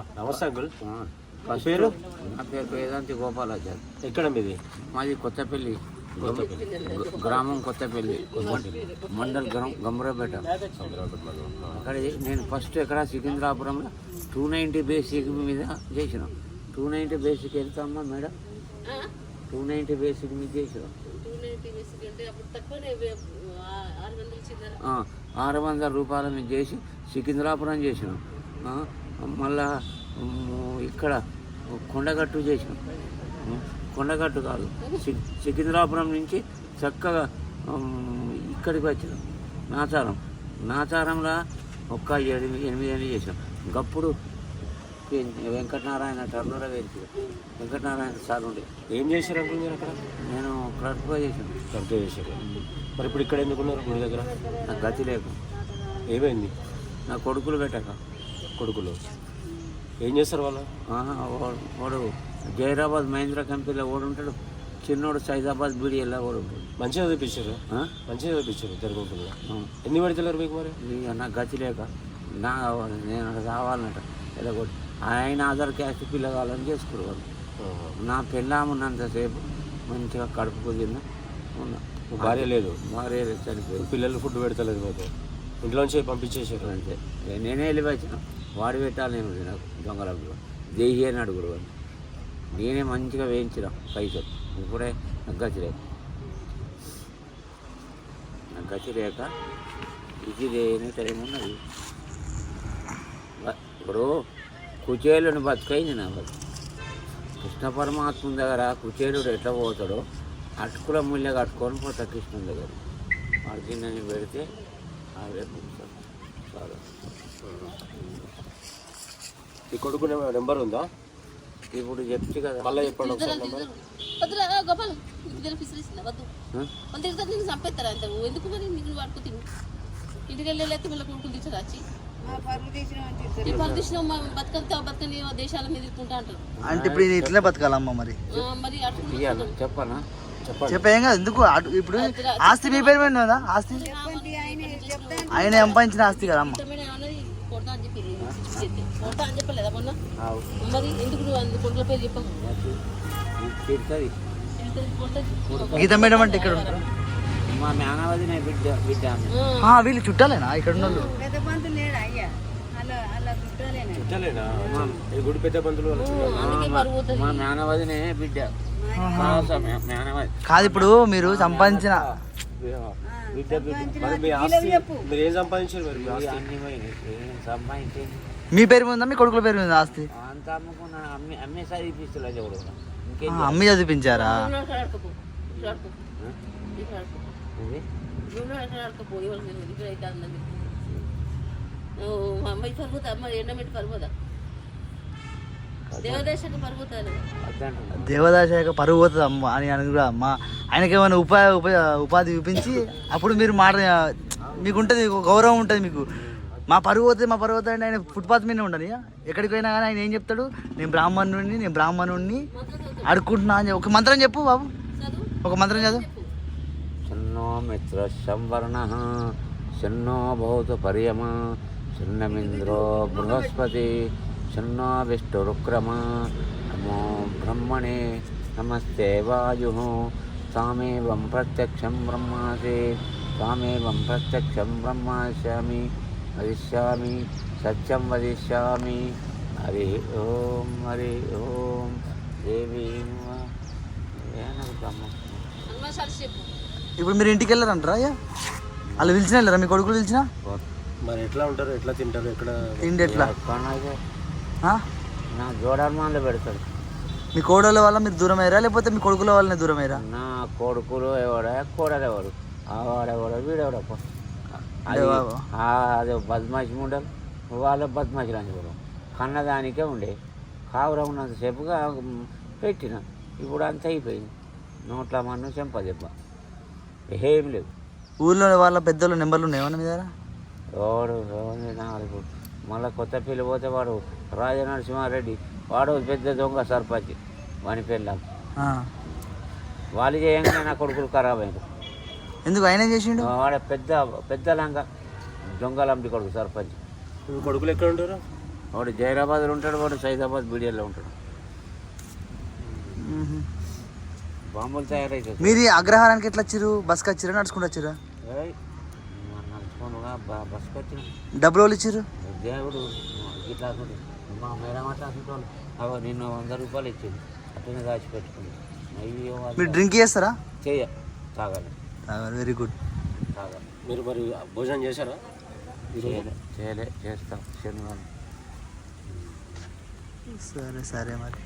నమస్తే అంకుల్ పేరు? నా పేరు వేదాంతి గోపాలాచారి ఎక్కడ మీది? మాది కొత్తపల్లి. గ్రామం కొత్తపల్లి. మండల్ గ్రామం గంభీరపేట అక్కడ నేను ఫస్ట్ ఎక్కడ? సికింద్రాపురంలో టూ నైంటీ బేసిక్ మీద చేసిన. టూ నైంటీ బేసిక్ వెళ్తామా మేడం? టూ నైంటీ బేసిక్ మీద చేసిన. ఆ, ఆరు వందల రూపాయల మీద చేసి సికింద్రాపురం చేసినాం. ఆ, మళ్ళా ఇక్కడ కొండగట్టు చేసినాం. ఉమ్, కొండగట్టు కాదు సికింద్రాపురం నుంచి చక్కగా ఇక్కడికి వచ్చినాం. నాచారం. నాచారంలో ఒక్క ఎనిమిది ఎనిమిది అని చేసాం గప్పుడు వెంకటనారాయణ టర్నూర వేసి వెంకటనారాయణ సార్ ఉండే. ఏం చేశారు మీరు అక్కడ? నేను క్లర్క్గా చేసాను కరెక్ట్ చేశారు. మరి ఇప్పుడు ఇక్కడ ఎందుకున్నారు గుడి దగ్గర? నాకు గతి లేకు ఏమైంది? నా కొడుకులు పెట్టాక. కొడుకులు? ఏం చేస్తారు వాళ్ళు? వాడు వాడు జైరాబాద్ మహేంద్ర కంపెనీలో ఓడి ఉంటాడు. చిన్నోడు సైదాబాద్ బీడీఎల్లో ఓడి ఉంటాడు. మంచిగా చదివించారు? మంచిగా చదివించారు ఆ. ఎన్ని పడతలేరు మీకు మరి? నాకు గతి లేక నా నేను ఇలా కొట్టి ఆయన ఆధార్ క్యాస్ట్ పిల్ల కావాలని చేసుకునేవాడు నా పెళ్ళామున్నంతసేపు మంచిగా కడుపుకు తిన్నా ఉన్నా. భార్య లేదు? భార్య చనిపోయింది. పిల్లలు ఫుడ్ పెడతలేదు మీకు. ఇంట్లోంచి పంపించేసారు అంతే. నేనే వెళ్ళి వచ్చిన. వాడు పెట్టాలి నేను నాకు దొంగలకు దేహి అని అడుగుడు అని నేనే మంచిగా వేయించిన పైసలు. ఇప్పుడే గచ్చిరేక గచ్చిరేక ఇది లేని టైం ఉన్నది. ఇప్పుడు కుచేలుని బతుకైంది నా బతుకు. కృష్ణ పరమాత్మ దగ్గర కుచేలుడు ఎట్లా పోతాడో అటుకుల ముళ్ళ కట్టుకొని పోతా కృష్ణుని దగ్గర. వాడు తిన్నని పెడితే అవే ఈ కొడుకు నెంబర్ ఉందా? ఇప్పుడు చెప్తే కదా. మళ్ళీ చెప్పండి ఒకసారి నెంబర్. వద్దురా గోపాల్ ఇంటికి పిసిరిసిన వద్దు. ఆ? వాళ్ళ దగ్గర నేను చంపేస్తారా అంత ఎందుకు మరి నీకు వాడుకో తిని? ఇంటికి వెళ్ళి లేకపోతే మళ్ళీ కొడుకులు తీసుకురాచి ఈ పని తీసిన బతకంతా బతకని దేశాల మీద ఇట్టుకుంటా అంటారు. అంటే ఇప్పుడు బతకాలమ్మ మరి? చెప్పనా? చెప్పేం కాదు ఎందుకు అటు- ఇప్పుడు ఆస్తి మీ పేరు మీద ఉందా ఆస్తి? ఆయన సంపాదించిన ఆస్తి కదమ్మ. గీత మేడం అంటే ఇక్కడ వీళ్ళు చుట్టాలేనా? ఇక్కడ ఉన్న చుట్టాలేనా? గుడి పెద్ద పోతుంది. మా మేనవదినే బిడ్డ. కాదు ఇప్పుడు మీరు సంపాదించిన మీ పేరు మీద మీ కొడుకుల పేరు మీద ఉందా ఆస్తి? అమ్మి చదివించారా మా అమ్మాయి పరుగుతా అమ్మ ఎండమెట్టి పరుగుదా దేవదాశ యొక్క పరుగు అమ్మ అని కూడా అమ్మ. ఆయనకి ఏమైనా ఉపా ఉపాధి చూపించి అప్పుడు మీరు మాట మీకుంటుంది గౌరవం ఉంటుంది మీకు. మా పరువు మా పరువు పోతుంది ఆయన ఫుట్పాత్ మీదనే ఉండాలి. ఎక్కడికి పోయినా కానీ ఆయన ఏం చెప్తాడు? నేను బ్రాహ్మణుడిని నేను బ్రాహ్మణుడిని అడుక్కుంటున్నా అని ఒక మంత్రం చెప్పు బాబు. ఒక మంత్రం చదువు. చిన్నో మిత్ర సంవర్ణ చిన్నో భౌత పర్యమ చిన్నమింద్రో బృహస్పతి विष्णुरुक्रमा नमो ब्रह्मणे नमस्ते वायुः तामेवं प्रत्यक्षं ब्रह्मासि तामेवं प्रत्यक्षं ब्रह्मास्यामि वदिष्यामि सत्यं वदिष्यामि हरि ओं हरि ओं देवी ब्रह्म హనుమాన్ చెప్పు ఇప్పుడు మీరు ఇంటికి వెళ్ళారంటారా అయ్యా వాళ్ళు పిలిచిన వెళ్ళారా మీ కొడుకులు పిలిచిన మరి ఎట్లా ఉంటారు ఎట్లా తింటారు ఎక్కడ తిండి ఎట్లా ఎక్కడైతే ఆ? నా జోడర్మాన్లో పెడతాడు. మీ కోడల వల్ల మీరు దూరం అయ్యారా లేకపోతే మీ కొడుకుల వల్లనే దూరం అయ్యారా నా కొడుకులు ఎవడా? కోడలు ఎవరు ఆ వాడెవడు వీడెవడప్ప అది అదే బద్మాషి ఉండరు వాళ్ళ బద్మాషి రాని కూడా కన్నదానికే ఉండే. కావుర ఉన్నంతసేపుగా పెట్టిన. ఇప్పుడు అంత అయిపోయింది. నోట్ల మన్ను చెంపదెబ్బ ఏం లేవు. ఊళ్ళో వాళ్ళ పెద్దోళ్ళ నెంబర్లు ఉన్నాయేమన్నా మీ దగ్గర? ఎవడు ఎవరిని నాలుగు. మళ్ళీ కొత్త పిల్లి పోతే వాడు రాజనరసింహారెడ్డి వాడు పెద్ద దొంగ సర్పంచ్ వాని ఆ. వాళ్ళు చేయంగానే నా కొడుకులు ఖరాబ్ అయింది ఎందుకు ఆయన చేసిండు? వాడ పెద్ద పెద్ద లంగా దొంగలంటి కొడుకు సర్పంచ్. కొడుకులు ఎక్కడ ఉంటారు? వాడు జైరాబాద్లో ఉంటాడు వాడు సైదాబాద్ బీడియాలో ఉంటాడు. బాంబులు తయారవుతాయి మీరు అగ్రహారానికి ఎట్లా వచ్చారు బస్కి వచ్చారా నడుచుకుంటూ వచ్చారా బస్కి వచ్చిన. డబ్బులు వాళ్ళు ఇచ్చారు దేవుడు ఇట్లా. మా మేడం అట్లా అనుకోవాలి అవ నిన్ను వంద రూపాయలు ఇచ్చింది అట్లనే దాచిపెట్టుకుంది అయ్యో మీరు డ్రింక్ చేస్తారా? చెయ్య. తాగాలి. Very good. తాగాలి. మీరు మరి భోజనం చేశారా? చేయలే చేయలే. చేస్తాం. శనివారం. సరే సరే మరి.